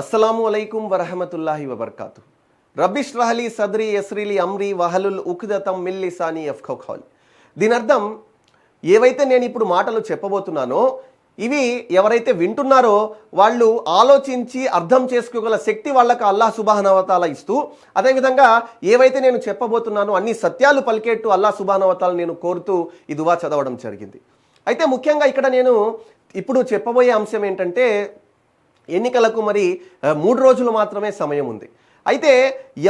అస్సలాము అలైకుం వరహమతుల్లాహి వబర్కాతు. రబీష్ రహలీ సద్రి ఎస్రీలి అమ్రీ వహలుల్ ఉక్దతం మిల్లిసాని ఎఫ్ఖౌఖాలి దీని అర్థం ఏవైతే నేను ఇప్పుడు మాటలు చెప్పబోతున్నానో ఇవి ఎవరైతే వింటున్నారో వాళ్ళు ఆలోచించి అర్థం చేసుకోగల శక్తి వాళ్ళకు అల్లాహ్ సుబాహనవతాల ఇస్తూ అదేవిధంగా ఏవైతే నేను చెప్పబోతున్నానో అన్ని సత్యాలు పలికేట్టు అల్లాహ్ సుబాహనవతాలు నేను కోరుతూ ఈ చదవడం జరిగింది. అయితే ముఖ్యంగా ఇక్కడ నేను ఇప్పుడు చెప్పబోయే అంశం ఏంటంటే ఎన్నికలకు మరి మూడు రోజులు మాత్రమే సమయం ఉంది. అయితే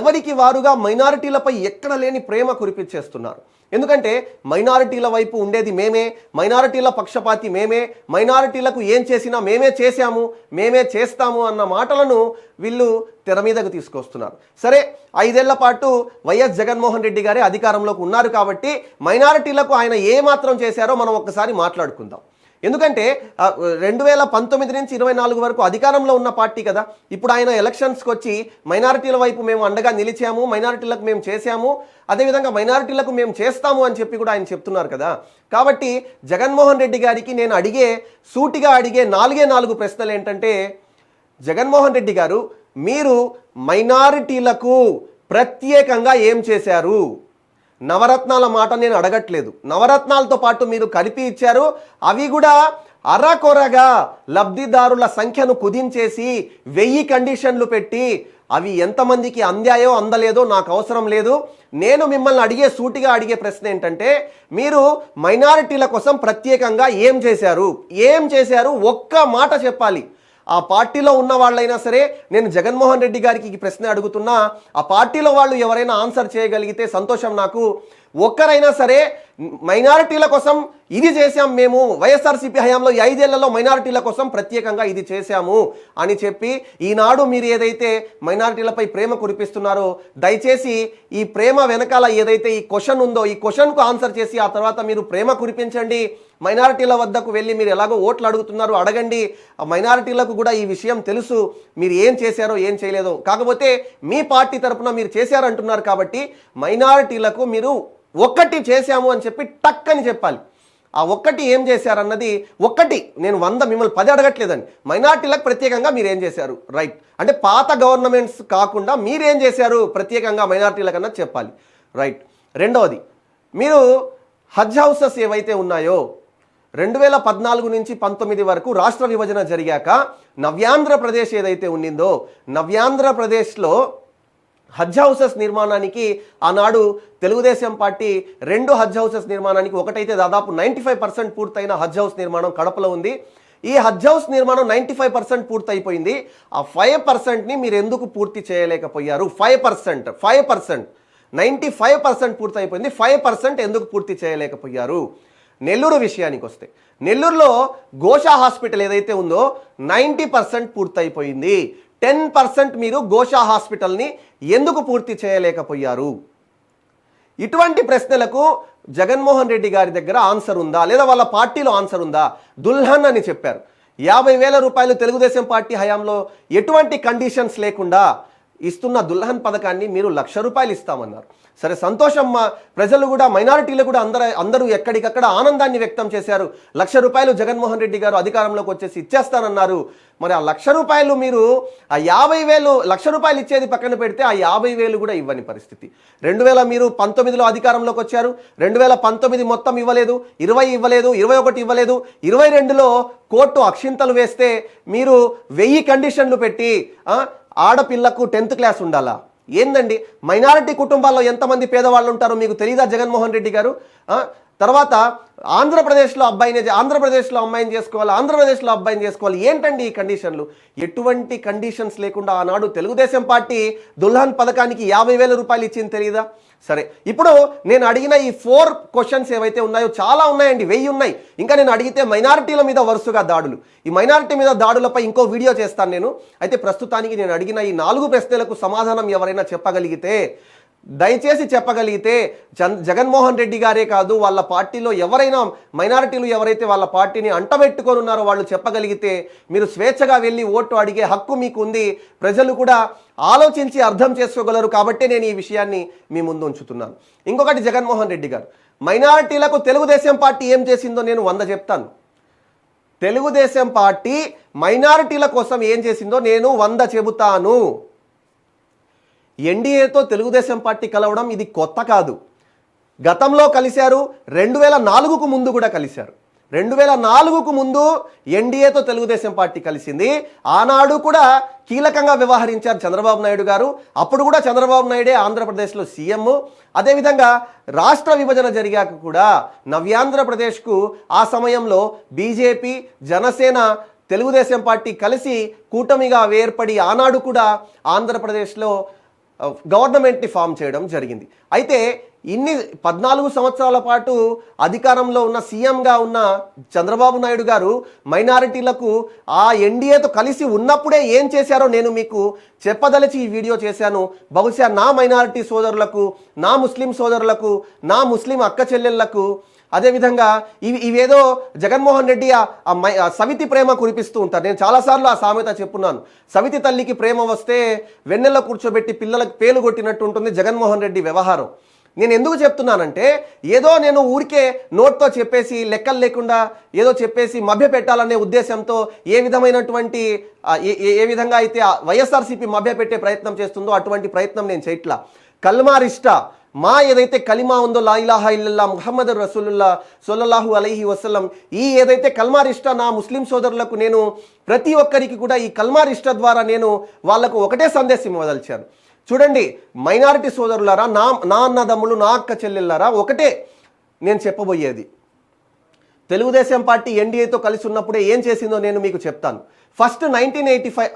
ఎవరికి వారుగా మైనారిటీలపై ఎక్కడ లేని ప్రేమ కురిపించేస్తున్నారు? ఎందుకంటే మైనారిటీల వైపు ఉండేది మేమే మైనారిటీల పక్షపాతి మేమే మైనారిటీలకు ఏం చేసినా మేమే చేశాము మేమే చేస్తాము అన్న మాటలను వీళ్ళు తెర మీదకు తీసుకొస్తున్నారు. సరే ఐదేళ్ళ పాటు వైఎస్ జగన్మోహన్ రెడ్డి గారే అధికారంలోకి ఉన్నారు కాబట్టి మైనారిటీలకు ఆయన ఏ మాత్రం చేశారో మనం ఒక్కసారి మాట్లాడుకుందాం. ఎందుకంటే రెండు వేల పంతొమ్మిది నుంచి ఇరవై నాలుగు వరకు అధికారంలో ఉన్న పార్టీ కదా. ఇప్పుడు ఆయన ఎలక్షన్స్కి వచ్చి మైనారిటీల వైపు మేము అండగా నిలిచాము మైనారిటీలకు మేము చేశాము అదేవిధంగా మైనారిటీలకు మేము చేస్తాము అని చెప్పి కూడా ఆయన చెప్తున్నారు కదా. కాబట్టి జగన్మోహన్ రెడ్డి గారికి నేను అడిగే సూటిగా అడిగే నాలుగే నాలుగు ప్రశ్నలు ఏంటంటే జగన్మోహన్ రెడ్డి గారు మీరు మైనారిటీలకు ప్రత్యేకంగా ఏం చేశారు? నవరత్నాల మాట నేను అడగట్లేదు. నవరత్నాలతో పాటు మీరు కలిపి ఇచ్చారు. అవి కూడా అరకొరగా లబ్ధిదారుల సంఖ్యను కుదించేసి వెయ్యి కండిషన్లు పెట్టి అవి ఎంతమందికి అందాయో అందలేదో నాకు అవసరం లేదు. నేను మిమ్మల్ని అడిగే సూటిగా అడిగే ప్రశ్న ఏంటంటే మీరు మైనారిటీల కోసం ప్రత్యేకంగా ఏం చేశారు? ఏం చేశారు? ఒక్క మాట చెప్పాలి. ఆ పార్టీలో ఉన్న వాళ్ళైనా సరే నేను జగన్మోహన్ రెడ్డి గారికి ఈ ప్రశ్న అడుగుతున్నా ఆ పార్టీలో వాళ్ళు ఎవరైనా ఆన్సర్ చేయగలిగితే సంతోషం నాకు. ఒక్కరైనా సరే మైనారిటీల కోసం ఇది చేశాం మేము వైఎస్ఆర్సీపీ హయాంలో ఈ ఐదేళ్ళలో మైనారిటీల కోసం ప్రత్యేకంగా ఇది చేశాము అని చెప్పి ఈనాడు మీరు ఏదైతే మైనారిటీలపై ప్రేమ కురిపిస్తున్నారో దయచేసి ఈ ప్రేమ వెనకాల ఏదైతే ఈ క్వశ్చన్ ఉందో ఈ క్వశ్చన్కు ఆన్సర్ చేసి ఆ తర్వాత మీరు ప్రేమ కురిపించండి. మైనారిటీల వద్దకు వెళ్ళి మీరు ఎలాగో ఓట్లు అడుగుతున్నారు అడగండి. ఆ మైనారిటీలకు కూడా ఈ విషయం తెలుసు. మీరు ఏం చేశారో ఏం చేయలేదో. కాకపోతే మీ పార్టీ తరఫున మీరు చేశారంటున్నారు కాబట్టి మైనారిటీలకు మీరు ఒక్కటి చేశాము అని చెప్పి టక్ అని చెప్పాలి. ఆ ఒక్కటి ఏం చేశారన్నది ఒక్కటి నేను వంద మిమ్మల్ని పది అడగట్లేదండి. మైనార్టీలకు ప్రత్యేకంగా మీరు ఏం చేశారు? రైట్. అంటే పాత గవర్నమెంట్స్ కాకుండా మీరేం చేశారు? ప్రత్యేకంగా మైనార్టీలకన్నా చెప్పాలి. రైట్. రెండవది మీరు హజ్ హౌసెస్ ఏవైతే ఉన్నాయో రెండు వేల పద్నాలుగు నుంచి పంతొమ్మిది వరకు రాష్ట్ర విభజన జరిగాక నవ్యాంధ్రప్రదేశ్ ఏదైతే ఉండిందో నవ్యాంధ్రప్రదేశ్లో హజ్ హౌసెస్ నిర్మాణానికి ఆనాడు తెలుగుదేశం పార్టీ రెండు హజ్ హౌసెస్ నిర్మాణానికి ఒకటైతే దాదాపు నైంటీ ఫైవ్ పర్సెంట్ పూర్తయిన హజ్ హౌస్ నిర్మాణం కడపలో ఉంది. ఈ హజ్ హౌస్ నిర్మాణం నైంటీ ఫైవ్ పర్సెంట్ పూర్తయిపోయింది. ఆ ఫైవ్ పర్సెంట్ని మీరు ఎందుకు పూర్తి చేయలేకపోయారు? Five percent five percent ninety five percent పూర్తయిపోయింది. ఫైవ్ పర్సెంట్ ఎందుకు పూర్తి చేయలేకపోయారు? నెల్లూరు విషయానికి వస్తే నెల్లూరులో గోషా హాస్పిటల్ ఏదైతే ఉందో నైంటీ పర్సెంట్ పూర్తయిపోయింది. టెన్ పర్సెంట్ మీరు గోషా హాస్పిటల్ని ఎందుకు పూర్తి చేయలేకపోయారు? ఇటువంటి ప్రశ్నలకు జగన్మోహన్ రెడ్డి గారి దగ్గర ఆన్సర్ ఉందా? లేదా వాళ్ళ పార్టీలో ఆన్సర్ ఉందా? దుల్హన్ అని చెప్పారు. యాభై వేల రూపాయలు తెలుగుదేశం పార్టీ హయాంలో ఎటువంటి కండిషన్స్ లేకుండా ఇస్తున్న దుల్హన్ పథకాన్ని మీరు లక్ష రూపాయలు ఇస్తామన్నారు. సరే సంతోషమ్మ ప్రజలు కూడా మైనారిటీలు కూడా అందరూ అందరూ ఎక్కడికక్కడ ఆనందాన్ని వ్యక్తం చేశారు. లక్ష రూపాయలు జగన్మోహన్ రెడ్డి గారు అధికారంలోకి వచ్చేసి ఇచ్చేస్తానన్నారు. మరి ఆ లక్ష రూపాయలు మీరు ఆ యాభై వేలు లక్ష రూపాయలు ఇచ్చేది పక్కన పెడితే ఆ యాభై వేలు కూడా ఇవ్వని పరిస్థితి. రెండు వేల మీరు పంతొమ్మిదిలో అధికారంలోకి వచ్చారు. రెండు వేల పంతొమ్మిది మొత్తం ఇవ్వలేదు. ఇరవై ఇవ్వలేదు. ఇరవై ఒకటి ఇవ్వలేదు. ఇరవై రెండులో కోర్టు అక్షింతలు వేస్తే మీరు వెయ్యి కండిషన్లు పెట్టి ఆడపిల్లకు టెన్త్ క్లాస్ ఉండాలా? ఏందండి? మైనారిటీ కుటుంబాల్లో ఎంతమంది పేదవాళ్ళు ఉంటారో మీకు తెలియదా జగన్మోహన్ రెడ్డి గారు? తర్వాత ఆంధ్రప్రదేశ్లో అబ్బాయిని ఆంధ్రప్రదేశ్లో అమ్మాయిని చేసుకోవాలి ఆంధ్రప్రదేశ్లో అబ్బాయిని చేసుకోవాలి. ఏంటండి ఈ కండిషన్లు? ఎటువంటి కండిషన్స్ లేకుండా ఆనాడు తెలుగుదేశం పార్టీ దుల్హన్ పథకానికి యాభై వేల రూపాయలు ఇచ్చింది తెలియదా సరే ఇప్పుడు నేను అడిగిన ఈ ఫోర్ క్వశ్చన్స్ ఏవైతే ఉన్నాయో చాలా ఉన్నాయండి వెయ్యి ఉన్నాయి. ఇంకా నేను అడిగితే మైనారిటీల మీద వరుసగా దాడులు. ఈ మైనారిటీ మీద దాడులపై ఇంకో వీడియో చేస్తాను నేను. అయితే ప్రస్తుతానికి నేను అడిగిన ఈ నాలుగు ప్రశ్నలకు సమాధానం ఎవరైనా చెప్పగలిగితే దయచేసి చెప్పగలిగితే జన్ జగన్మోహన్ రెడ్డి గారే కాదు వాళ్ళ పార్టీలో ఎవరైనా మైనారిటీలు ఎవరైతే వాళ్ళ పార్టీని అంటబెట్టుకొని ఉన్నారో వాళ్ళు చెప్పగలిగితే మీరు స్వేచ్ఛగా వెళ్ళి ఓటు అడిగే హక్కు మీకు ఉంది ప్రజలు కూడా ఆలోచించి అర్థం చేసుకోగలరు కాబట్టే నేను ఈ విషయాన్ని మీ ముందు ఉంచుతున్నాను. ఇంకొకటి జగన్మోహన్ రెడ్డి గారు మైనారిటీలకు తెలుగుదేశం పార్టీ ఏం చేసిందో నేను వంద చెప్తాను. తెలుగుదేశం పార్టీ మైనారిటీల కోసం ఏం చేసిందో నేను వంద చెబుతాను. ఎన్డీఏతో తెలుగుదేశం పార్టీ కలవడం ఇది కొత్త కాదు. గతంలో కలిశారు రెండు వేల నాలుగుకు ముందు కూడా కలిశారు. రెండు వేల నాలుగుకు ముందు ఎన్డీఏతో తెలుగుదేశం పార్టీ కలిసింది. ఆనాడు కూడా కీలకంగా వ్యవహరించారు చంద్రబాబు నాయుడు గారు. అప్పుడు కూడా చంద్రబాబు నాయుడే ఆంధ్రప్రదేశ్లో సీఎం. అదేవిధంగా రాష్ట్ర విభజన జరిగాక కూడా నవ్యాంధ్రప్రదేశ్కు ఆ సమయంలో బీజేపీ జనసేన తెలుగుదేశం పార్టీ కలిసి కూటమిగా ఏర్పడి ఆనాడు కూడా ఆంధ్రప్రదేశ్లో గవర్నమెంట్ని ఫామ్ చేయడం జరిగింది. అయితే ఇన్ని పద్నాలుగు సంవత్సరాల పాటు అధికారంలో ఉన్న సీఎంగా ఉన్న చంద్రబాబు నాయుడు గారు మైనారిటీలకు ఆ ఎన్డీఏతో కలిసి ఉన్నప్పుడే ఏం చేశారో నేను మీకు చెప్పదలిచి ఈ వీడియో చేశాను. బహుశా నా మైనారిటీ సోదరులకు నా ముస్లిం సోదరులకు నా ముస్లిం అక్క చెల్లెళ్ళకు అదేవిధంగా ఇవి ఇవేదో జగన్మోహన్ రెడ్డి ఆ- మై- సవితి ప్రేమ కురిపిస్తూ ఉంటారు. నేను చాలాసార్లు ఆ సామెత చెప్పున్నాను. సవితి తల్లికి ప్రేమ వస్తే వెన్నెల్లో కూర్చోబెట్టి పిల్లలకు పేలు కొట్టినట్టు ఉంటుంది జగన్మోహన్ రెడ్డి వ్యవహారం. నేను ఎందుకు చెప్తున్నానంటే ఏదో నేను ఊరికే నోట్తో చెప్పేసి లెక్కలు లేకుండా ఏదో చెప్పేసి మభ్య పెట్టాలనే ఉద్దేశంతో ఏ విధమైనటువంటి ఏ ఏ- విధంగా అయితే వైఎస్ఆర్సీపీ మభ్య పెట్టే ప్రయత్నం చేస్తుందో అటువంటి ప్రయత్నం నేను చేయట్లా. కల్మారిష్ట మా ఏదైతే కలిమా ఉందో లా ఇలాహా ఇల్లల్లా ముహమ్మద్ రసూలుల్లా సొల్లహు అలైహి వసలం ఈ ఏదైతే కల్మారిష్ట నా ముస్లిం సోదరులకు నేను ప్రతి ఒక్కరికి కూడా ఈ కల్మారిష్ట ద్వారా నేను వాళ్ళకు ఒకటే సందేశం ఇవ్వదలిచాను. చూడండి మైనారిటీ సోదరులారా నా నా అన్నదమ్ములు నా అక్క చెల్లెళ్ళారా ఒకటే నేను చెప్పబోయేది. తెలుగుదేశం పార్టీ ఎన్డీఏతో కలిసి ఉన్నప్పుడే ఏం చేసిందో నేను మీకు చెప్తాను. ఫస్ట్ నైన్టీన్ ఎయిటీ ఫైవ్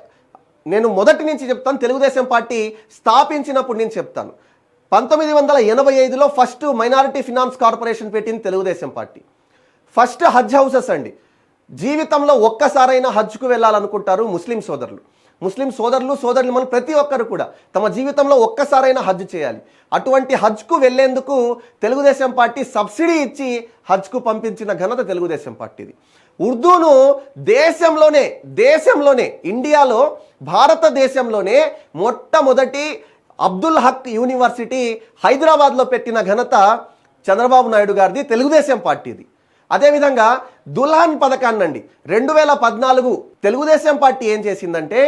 నేను మొదటి నుంచి చెప్తాను తెలుగుదేశం పార్టీ స్థాపించినప్పుడు నేను చెప్తాను. పంతొమ్మిది వందల ఎనభై ఐదులో ఫస్ట్ మైనారిటీ ఫినాన్స్ కార్పొరేషన్ పెట్టింది Telugu Desam party. First Haj houses అండి. జీవితంలో ఒక్కసారైనా హజ్కు వెళ్ళాలనుకుంటారు ముస్లిం సోదరులు. ముస్లిం సోదరులు సోదరులు మన ప్రతి ఒక్కరు కూడా తమ జీవితంలో ఒక్కసారైనా హజ్ చేయాలి. అటువంటి హజ్కు వెళ్ళేందుకు తెలుగుదేశం పార్టీ సబ్సిడీ ఇచ్చి హజ్కు పంపించిన ఘనత తెలుగుదేశం పార్టీది. ఉర్దూను దేశంలోనే దేశంలోనే ఇండియాలో భారతదేశంలోనే మొట్టమొదటి అబ్దుల్ హక్ యూనివర్సిటీ హైదరాబాద్లో పెట్టిన ఘనత చంద్రబాబు నాయుడు గారిది తెలుగుదేశం పార్టీది. అదేవిధంగా దుల్హన్ పథకాన్ని అండి రెండు వేల పద్నాలుగు తెలుగుదేశం పార్టీ ఏం చేసిందంటే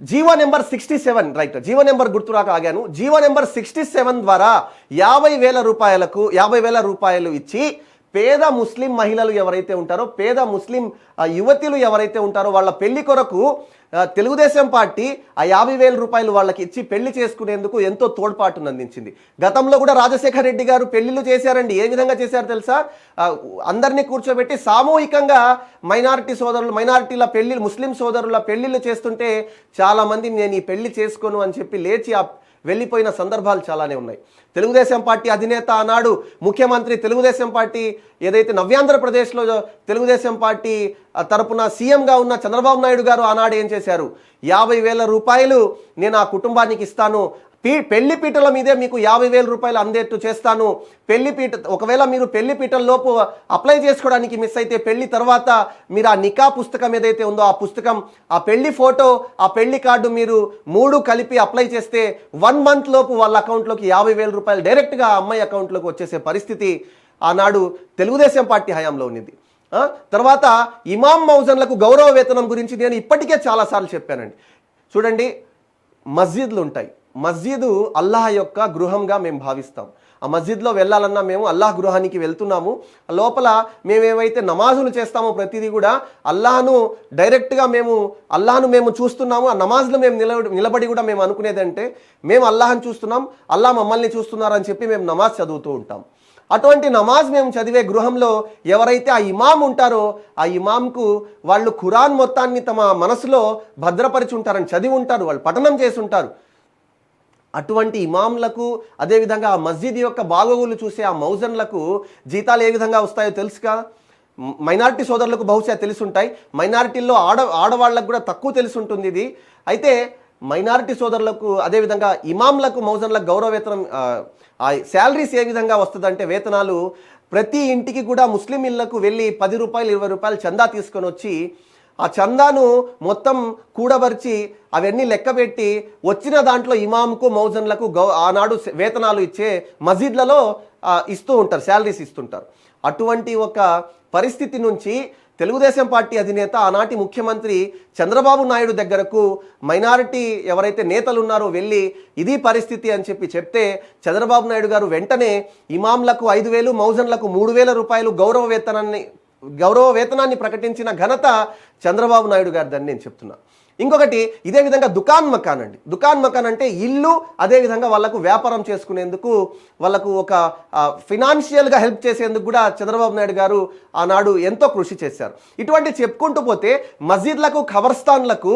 G O number sixty seven right G O number గుర్తురాక ఆగాను. జీవో నెంబర్ సిక్స్టీ సెవెన్ ద్వారా యాభై వేల రూపాయలకు యాభై వేల రూపాయలు ఇచ్చి పేద ముస్లిం మహిళలు ఎవరైతే ఉంటారో పేద ముస్లిం ఆ, యువతులు ఎవరైతే ఉంటారో వాళ్ళ పెళ్ళి కొరకు తెలుగుదేశం పార్టీ ఆ యాభై వేల రూపాయలు వాళ్ళకి ఇచ్చి పెళ్ళి చేసుకునేందుకు ఎంతో తోడ్పాటును అందించింది. గతంలో కూడా రాజశేఖర రెడ్డి గారు పెళ్ళిళ్ళు చేశారండి. ఏ విధంగా చేశారు తెలుసా? అందరినీ కూర్చోబెట్టి సామూహికంగా మైనారిటీ సోదరులు మైనారిటీల పెళ్ళి ముస్లిం సోదరుల పెళ్ళిళ్ళు చేస్తుంటే చాలామంది నేను ఈ పెళ్ళి చేసుకోను అని చెప్పి లేచి ఆ వెళ్ళిపోయిన సందర్భాలు చాలానే ఉన్నాయి. తెలుగుదేశం పార్టీ అధినేత ఆనాడు ముఖ్యమంత్రి తెలుగుదేశం పార్టీ ఏదైతే నవ్యాంధ్రప్రదేశ్లో తెలుగుదేశం పార్టీ ఆ, తరపున సీఎంగా ఉన్న చంద్రబాబు నాయుడు గారు ఆనాడు ఏం చేశారు? యాభై వేల రూపాయలు నేను ఆ కుటుంబానికి ఇస్తాను పీ పెళ్ళి పీటల మీదే మీకు యాభై వేల రూపాయలు అందేట్టు చేస్తాను. పెళ్ళి పీట ఒకవేళ మీరు పెళ్ళి పీటల్లోపు అప్లై చేసుకోవడానికి మిస్ అయితే పెళ్ళి తర్వాత మీరు ఆ నికా పుస్తకం ఏదైతే ఉందో ఆ పుస్తకం ఆ పెళ్ళి ఫోటో ఆ పెళ్ళి కార్డు మీరు మూడు కలిపి అప్లై చేస్తే వన్ మంత్ లోపు వాళ్ళ అకౌంట్లోకి యాభై వేల రూపాయలు డైరెక్ట్గా ఆ అమ్మాయి అకౌంట్లోకి వచ్చేసే పరిస్థితి ఆనాడు తెలుగుదేశం పార్టీ హయాంలో ఉన్నది. తర్వాత ఇమాం మౌజన్లకు గౌరవ వేతనం గురించి నేను ఇప్పటికే చాలాసార్లు చెప్పానండి. చూడండి మస్జిద్లు ఉంటాయి మస్జిద్ అల్లాహ్ యొక్క గృహంగా మేము భావిస్తాం. ఆ మస్జిద్లో వెళ్ళాలన్నా మేము అల్లాహ్ గృహానికి వెళ్తున్నాము. లోపల మేమేవైతే నమాజులు చేస్తామో ప్రతిదీ కూడా అల్లాహను డైరెక్ట్గా మేము అల్లాహను మేము చూస్తున్నాము. ఆ నమాజ్లో మేము నిలబడి నిలబడి కూడా మేము అనుకునేదంటే మేము అల్లాహను చూస్తున్నాం. అల్లాహ్ మమ్మల్ని చూస్తున్నారని చెప్పి మేము నమాజ్ చదువుతూ ఉంటాం. అటువంటి నమాజ్ మేము చదివే గృహంలో ఎవరైతే ఆ ఇమాం ఉంటారో ఆ ఇమాంకు వాళ్ళు ఖురాన్ మొత్తాన్ని తమ మనసులో భద్రపరిచి ఉంటారని చదివి ఉంటారు. వాళ్ళు పఠనం చేసి ఉంటారు. అటువంటి ఇమాంలకు అదేవిధంగా ఆ మస్జిద్ యొక్క బాగోగులు చూసే ఆ మౌజన్లకు జీతాలు ఏ విధంగా వస్తాయో తెలుసు కదా మైనారిటీ సోదరులకు బహుశా తెలుసుంటాయి. మైనారిటీల్లో ఆడ ఆడవాళ్ళకు కూడా తక్కువ తెలిసి ఉంటుంది ఇది. అయితే మైనారిటీ సోదరులకు అదేవిధంగా ఇమాంలకు మౌజన్లకు గౌరవ వేతనం ఆ, శాలరీస్ ఏ విధంగా వస్తుందంటే వేతనాలు ప్రతి ఇంటికి కూడా ముస్లిం ఇళ్ళకు వెళ్ళి పది రూపాయలు ఇరవై రూపాయలు చందా తీసుకొని వచ్చి ఆ చందాను మొత్తం కూడబరిచి అవన్నీ లెక్కపెట్టి వచ్చిన దాంట్లో ఇమాంకు మౌజన్లకు గౌ ఆనాడు వేతనాలు ఇచ్చే మసీద్లలో ఇస్తూ ఉంటారు శాలరీస్ ఇస్తుంటారు. అటువంటి ఒక పరిస్థితి నుంచి తెలుగుదేశం పార్టీ అధినేత ఆనాటి ముఖ్యమంత్రి చంద్రబాబు నాయుడు దగ్గరకు మైనారిటీ ఎవరైతే నేతలు ఉన్నారో వెళ్ళి ఇది పరిస్థితి అని చెప్పి చెప్తే చంద్రబాబు నాయుడు గారు వెంటనే ఇమాంలకు ఐదు వేలు మౌజన్లకు మూడు వేల రూపాయలు గౌరవ వేతనాన్ని గౌరవ వేతనాన్ని ప్రకటించిన ఘనత చంద్రబాబు నాయుడు గారిదని నేను చెప్తున్నా. ఇంకొకటి ఇదే విధంగా దుకాన్ మకాన్ అండి. దుకాన్ మకాన్ అంటే ఇల్లు అదే విధంగా వాళ్ళకు వ్యాపారం చేసుకునేందుకు వాళ్ళకు ఒక ఫినాన్షియల్గా హెల్ప్ చేసేందుకు కూడా చంద్రబాబు నాయుడు గారు ఆనాడు ఎంతో కృషి చేశారు. ఇటువంటి చెప్పుకుంటూ పోతే మస్జిద్లకు ఖబర్స్థాన్లకు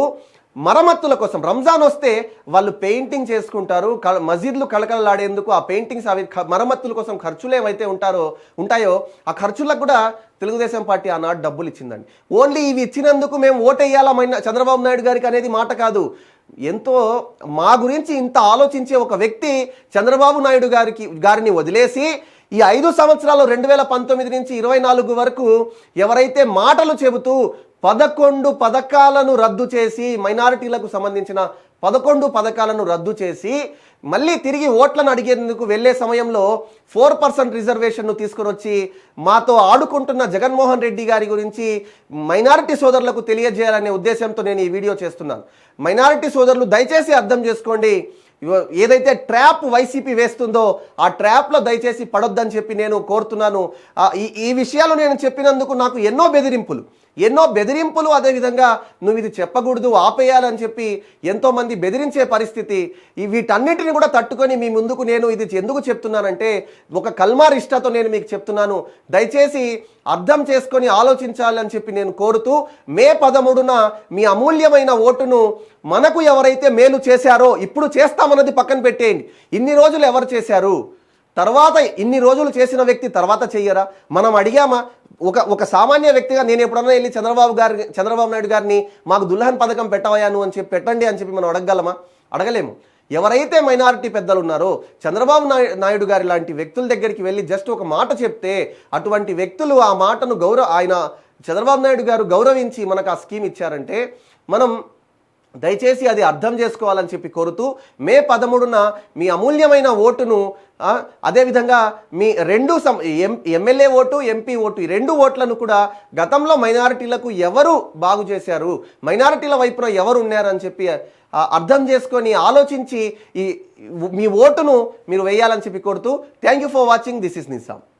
మరమ్మతుల కోసం. రంజాన్ వస్తే వాళ్ళు పెయింటింగ్ చేసుకుంటారు క- మజీద్లు కళకళలాడేందుకు ఆ పెయింటింగ్స్ అవి మరమ్మతుల కోసం ఖర్చులు ఏవైతే ఉంటారో ఉంటాయో ఆ ఖర్చులకు కూడా తెలుగుదేశం పార్టీ ఆనాడు డబ్బులు ఇచ్చిందండి. ఓన్లీ ఇవి ఇచ్చినందుకు మేము ఓటేయాలా మైన చంద్రబాబు నాయుడు గారికి అనేది మాట కాదు. ఎంతో మా గురించి ఇంత ఆలోచించే ఒక వ్యక్తి చంద్రబాబు నాయుడు గారికి గారిని వదిలేసి ఈ ఐదు సంవత్సరాలు రెండు వేల పంతొమ్మిది నుంచి ఇరవై నాలుగు వరకు ఎవరైతే మాటలు చెబుతూ పదకొండు పథకాలను రద్దు చేసి మైనారిటీలకు సంబంధించిన పదకొండు పథకాలను రద్దు చేసి మళ్ళీ తిరిగి ఓట్లను అడిగేందుకు వెళ్ళే సమయంలో ఫోర్ పర్సెంట్ రిజర్వేషన్ను తీసుకుని వచ్చి మాతో ఆడుకుంటున్న జగన్మోహన్ రెడ్డి గారి గురించి మైనారిటీ సోదరులకు తెలియజేయాలనే ఉద్దేశంతో నేను ఈ వీడియో చేస్తున్నాను. మైనారిటీ సోదరులు దయచేసి అర్థం చేసుకోండి. ఏదైతే ట్రాప్ వైసీపీ వేస్తుందో ఆ ట్రాప్లో దయచేసి పడొద్దని చెప్పి నేను కోరుతున్నాను. ఈ ఈ విషయాలు నేను చెప్పినందుకు నాకు ఎన్నో బెదిరింపులు. ఎన్నో బెదిరింపులు అదేవిధంగా నువ్వు ఇది చెప్పకూడదు ఆపేయాలని చెప్పి ఎంతోమంది బెదిరించే పరిస్థితి. వీటన్నిటిని కూడా తట్టుకొని మీ ముందుకు నేను ఇది ఎందుకు చెప్తున్నానంటే ఒక కల్మారిష్టతో నేను మీకు చెప్తున్నాను. దయచేసి అర్థం చేసుకొని ఆలోచించాలని చెప్పి నేను కోరుతూ మే పదమూడున మీ అమూల్యమైన ఓటును మనకు ఎవరైతే మేలు చేశారో ఇప్పుడు చేస్తామన్నది పక్కన పెట్టేయండి. ఇన్ని రోజులు ఎవరు చేశారు? తర్వాత ఇన్ని రోజులు చేసిన వ్యక్తి తర్వాత చెయ్యరా? మనం అడిగామా? ఒక ఒక సామాన్య వ్యక్తిగా నేను ఎప్పుడన్నా వెళ్ళి చంద్రబాబు గారి చంద్రబాబు నాయుడు గారిని మాకు దుల్హన్ పథకం పెట్టవయాను అని చెప్పి పెట్టండి అని చెప్పి మనం అడగగలమా? అడగలేము. ఎవరైతే మైనారిటీ పెద్దలు ఉన్నారో చంద్రబాబు నాయుడు గారి లాంటి వ్యక్తుల దగ్గరికి వెళ్ళి జస్ట్ ఒక మాట చెప్తే అటువంటి వ్యక్తులు ఆ మాటను గౌరవ ఆయన చంద్రబాబు నాయుడు గారు గౌరవించి మనకు ఆ స్కీమ్ ఇచ్చారంటే మనం దయచేసి అది అర్థం చేసుకోవాలని చెప్పి కోరుతూ మే పదమూడున మీ అమూల్యమైన ఓటును అదేవిధంగా మీ రెండు సం M MLA vote MP vote ఈ రెండు ఓట్లను కూడా గతంలో మైనారిటీలకు ఎవరు బాగు చేశారు మైనారిటీల వైపున ఎవరు ఉన్నారని చెప్పి అర్థం చేసుకొని ఆలోచించి ఈ మీ ఓటును మీరు వేయాలని చెప్పి కోరుతూ thank you for watching. This is Nizam